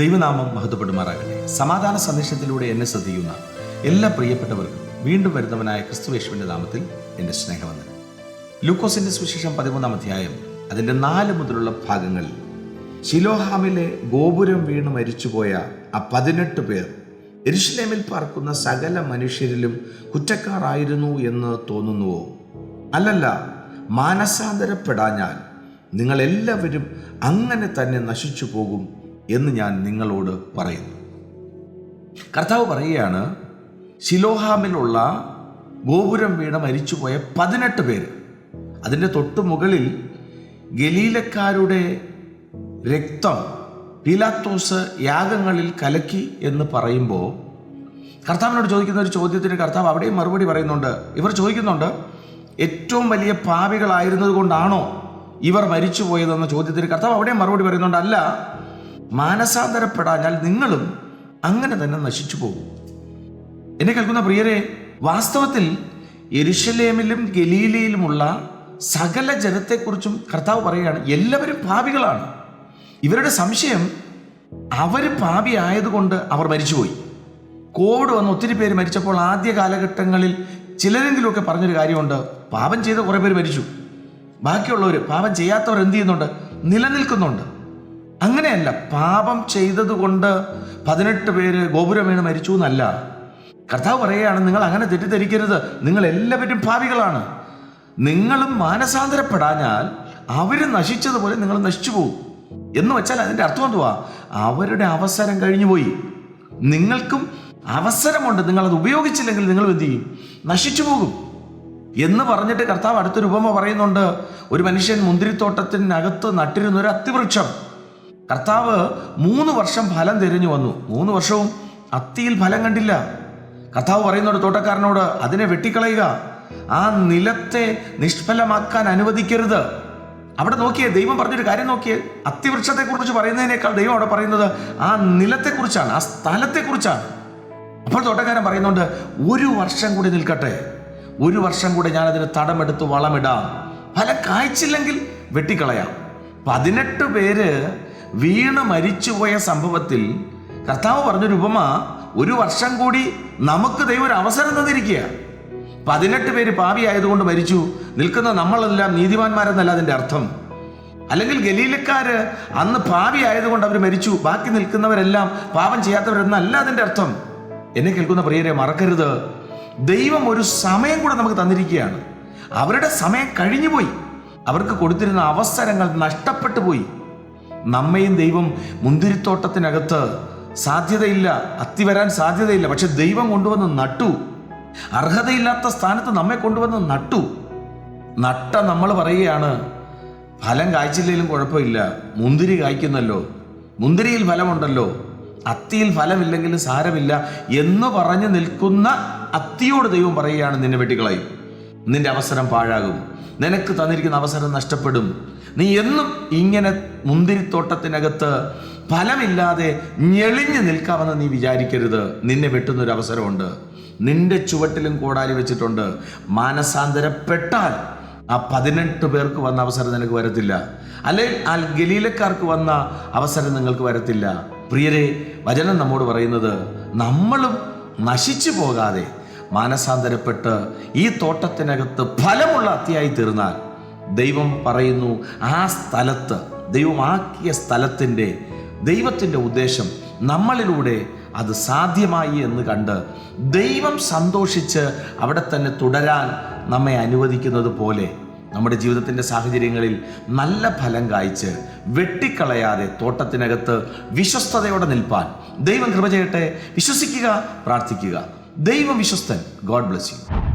ദൈവനാമം മഹത്വപ്പെടുമാറാകട്ടെ. സമാധാന സന്ദേശത്തിലൂടെ എന്നെ ശ്രദ്ധിക്കുന്ന എല്ലാ പ്രിയപ്പെട്ടവർക്കും വീണ്ടും വരുന്നവനായ ക്രിസ്തുവേശുവിന്റെ നാമത്തിൽ എന്റെ സ്നേഹവന്ദനം. ലൂക്കോസിന്റെ സുവിശേഷം പതിമൂന്നാം അധ്യായം അതിന്റെ നാല് മുതലുള്ള ഭാഗങ്ങളിൽ ശിലോഹാമിലെ ഗോപുരം വീണ് മരിച്ചുപോയ ആ പതിനെട്ട് പേർ എരുഷലേമിൽ പാർക്കുന്ന സകല മനുഷ്യരിലും കുറ്റക്കാരായിരുന്നു എന്ന് തോന്നുന്നുവോ? അല്ലല്ല മാനസാന്തരപ്പെടാഞ്ഞാൽ നിങ്ങളെല്ലാവരും അങ്ങനെ തന്നെ നശിച്ചു പോകും എന്ന് ഞാൻ നിങ്ങളോട് പറയുന്നു. കർത്താവ് പറയുകയാണ് ശിലോഹാമിലുള്ള ഗോപുരം വീണ മരിച്ചുപോയ പതിനെട്ട് പേര്. അതിന്റെ തൊട്ട് മുകളിൽ ഗലീലക്കാരുടെ രക്തം പീലാത്തോസ് യാഗങ്ങളിൽ കലക്കി എന്ന് പറയുമ്പോൾ കർത്താവിനോട് ചോദിക്കുന്ന ഒരു ചോദ്യത്തിന് കർത്താവ് അവിടെയും മറുപടി പറയുന്നുണ്ട്. ഇവർ ചോദിക്കുന്നുണ്ട് ഏറ്റവും വലിയ പാപികളായിരുന്നത് കൊണ്ടാണോ ഇവർ മരിച്ചുപോയതെന്ന ചോദ്യത്തിന് കർത്താവ് അവിടെയും മറുപടി പറയുന്നുണ്ട്. അല്ല മാനസാന്തരപ്പെടാഞ്ഞാൽ നിങ്ങളും അങ്ങനെ തന്നെ നശിച്ചു പോകും. എന്നെ കേൾക്കുന്ന പ്രിയരെ വാസ്തവത്തിൽ എരുഷലേമിലും ഗലീലയിലുമുള്ള സകല ജനത്തെക്കുറിച്ചും കർത്താവ് പറയുകയാണ് എല്ലാവരും പാപികളാണ്. ഇവരുടെ സംശയം അവർ പാപി ആയതുകൊണ്ട് അവർ മരിച്ചുപോയി. കോവിഡ് വന്ന് ഒത്തിരി പേര് മരിച്ചപ്പോൾ ആദ്യ കാലഘട്ടങ്ങളിൽ ചിലരെങ്കിലുമൊക്കെ പറഞ്ഞൊരു കാര്യമുണ്ട് പാപം ചെയ്ത കുറേ പേര് മരിച്ചു. ബാക്കിയുള്ളവർ പാപം ചെയ്യാത്തവർ എന്ത് ചെയ്യുന്നുണ്ട്? നിലനിൽക്കുന്നുണ്ട്. അങ്ങനെയല്ല പാപം ചെയ്തതുകൊണ്ട് പതിനെട്ട് പേര് ഗോപുരം വീണ് മരിച്ചു എന്നല്ല. കർത്താവ് പറയുകയാണ് നിങ്ങൾ അങ്ങനെ തെറ്റിദ്ധരിക്കരുത്. നിങ്ങൾ എല്ലാവരും ഭാവികളാണ് നിങ്ങളും മാനസാന്തരപ്പെടാഞ്ഞാൽ അവർ നശിച്ചതുപോലെ നിങ്ങൾ നശിച്ചു പോകും എന്ന് വെച്ചാൽ അതിന്റെ അർത്ഥം എന്തുവാ? അവരുടെ അവസരം കഴിഞ്ഞു പോയി. നിങ്ങൾക്കും അവസരമുണ്ട്. നിങ്ങൾ അത് ഉപയോഗിച്ചില്ലെങ്കിൽ നിങ്ങൾ എന്ത് ചെയ്യും? നശിച്ചു പോകും. എന്ന് പറഞ്ഞിട്ട് കർത്താവ് അടുത്തൊരു ഉപമ പറയുന്നുണ്ട്. ഒരു മനുഷ്യൻ മുന്തിരിത്തോട്ടത്തിനകത്ത് നട്ടിരുന്ന ഒരു അത്തിവൃക്ഷം. കർത്താവ് മൂന്ന് വർഷം ഫലം തിരിഞ്ഞു വന്നു. മൂന്ന് വർഷവും അത്തിയിൽ ഫലം കണ്ടില്ല. കർത്താവ് പറയുന്നുണ്ട് തോട്ടക്കാരനോട് അതിനെ വെട്ടിക്കളയുക. ആ നിലത്തെ നിഷ്ഫലമാക്കാൻ അനുവദിക്കരുത്. അവിടെ നോക്കിയേ ദൈവം പറഞ്ഞൊരു കാര്യം നോക്കിയേ. അത്തിവൃക്ഷത്തെ കുറിച്ച് പറയുന്നതിനേക്കാൾ ദൈവം അവിടെ പറയുന്നത് ആ നിലത്തെക്കുറിച്ചാണ് ആ സ്ഥലത്തെക്കുറിച്ചാണ്. അപ്പോൾ തോട്ടക്കാരൻ പറയുന്നുണ്ട് ഒരു വർഷം കൂടി നിൽക്കട്ടെ. ഒരു വർഷം കൂടി ഞാൻ ഞാനതിന് തടമെടുത്ത് വളമിടാം ഫലം കായ്ച്ചില്ലെങ്കിൽ വെട്ടിക്കളയാം. പതിനെട്ട് പേര് വീണ് മരിച്ചുപോയ സംഭവത്തിൽ കർത്താവ് പറഞ്ഞൊരു ഉപമ ഒരു വർഷം കൂടി നമുക്ക് ദൈവം ഒരു അവസരം തന്നിരിക്കുക പതിനെട്ട് പേര് പാപിയായതുകൊണ്ട് മരിച്ചു. നിൽക്കുന്ന നമ്മളെല്ലാം നീതിമാന്മാരെന്നല്ല അതിന്റെ അർത്ഥം. അല്ലെങ്കിൽ ഗലീലക്കാര് അന്ന് പാപി ആയതുകൊണ്ട് അവർ മരിച്ചു. ബാക്കി നിൽക്കുന്നവരെല്ലാം പാപം ചെയ്യാത്തവരെന്നല്ല അതിന്റെ അർത്ഥം. എന്നെ കേൾക്കുന്ന പ്രിയരെ മറക്കരുത്. ദൈവം ഒരു സമയം കൂടെ നമുക്ക് തന്നിരിക്കുകയാണ്. അവരുടെ സമയം കഴിഞ്ഞുപോയി. അവർക്ക് കൊടുത്തിരുന്ന അവസരങ്ങൾ നഷ്ടപ്പെട്ടു പോയി നമ്മയും ദൈവം മുന്തിരിത്തോട്ടത്തിനകത്ത് സാധ്യതയില്ല അത്തി വരാൻ സാധ്യതയില്ല. പക്ഷെ ദൈവം കൊണ്ടുവന്ന് നട്ടു. അർഹതയില്ലാത്ത സ്ഥാനത്ത് നമ്മെ കൊണ്ടുവന്ന് നട്ടു. നട്ട നമ്മൾ പറയുകയാണ് ഫലം കായ്ച്ചില്ലെങ്കിലും കുഴപ്പമില്ല. മുന്തിരി കായ്ക്കുന്നല്ലോ. മുന്തിരിയിൽ ഫലമുണ്ടല്ലോ. അത്തിയിൽ ഫലമില്ലെങ്കിലും സാരമില്ല എന്ന് പറഞ്ഞു നിൽക്കുന്ന അത്തിയോട് ദൈവം പറയുകയാണ് നിന്നെ വെട്ടിക്കളയും. നിന്റെ അവസരം പാഴാകും. നിനക്ക് തന്നിരിക്കുന്ന അവസരം നഷ്ടപ്പെടും. നീ എന്നും ഇങ്ങനെ മുന്തിരിത്തോട്ടത്തിനകത്ത് ഫലമില്ലാതെ ഞെളിഞ്ഞു നിൽക്കാമെന്ന് നീ വിചാരിക്കരുത്. നിന്നെ വെട്ടുന്നൊരു അവസരമുണ്ട്. നിന്റെ ചുവട്ടിലും കോടാലി വെച്ചിട്ടുണ്ട്. മാനസാന്തരപ്പെട്ടാൽ ആ പതിനെട്ട് പേർക്ക് വന്ന അവസരം നിനക്ക് വരത്തില്ല. അല്ലെങ്കിൽ ആ ഗലീലക്കാർക്ക് വന്ന അവസരം നിങ്ങൾക്ക് വരത്തില്ല. പ്രിയരെ വചനം നമ്മോട് പറയുന്നത് നമ്മളും നശിച്ചു പോകാതെ മാനസാന്തരപ്പെട്ട് ഈ തോട്ടത്തിനകത്ത് ഫലമുള്ള അത്തിയായി തീർന്നാൽ ദൈവം പറയുന്നു ആ സ്ഥലത്ത് ദൈവമാക്കിയ സ്ഥലത്തിന്റെ ദൈവത്തിന്റെ ഉദ്ദേശം നമ്മളിലൂടെ അത് സാധ്യമായി എന്ന് കണ്ട് ദൈവം സന്തോഷിച്ച് അവിടെ തന്നെ തുടരാൻ നമ്മെ അനുവദിക്കുന്നത് പോലെ നമ്മുടെ ജീവിതത്തിന്റെ സാഹചര്യങ്ങളിൽ നല്ല ഫലം കായ്ച്ച് വെട്ടിക്കളയാതെ തോട്ടത്തിനകത്ത് വിശ്വസ്തയോടെ നിൽപ്പാൻ ദൈവം കൃപ ചെയ്യട്ടെ. വിശ്വസിക്കുക പ്രാർത്ഥിക്കുക. ദൈവം വിശ്വസ്തൻ ഗോഡ് ബ്ലസ് യു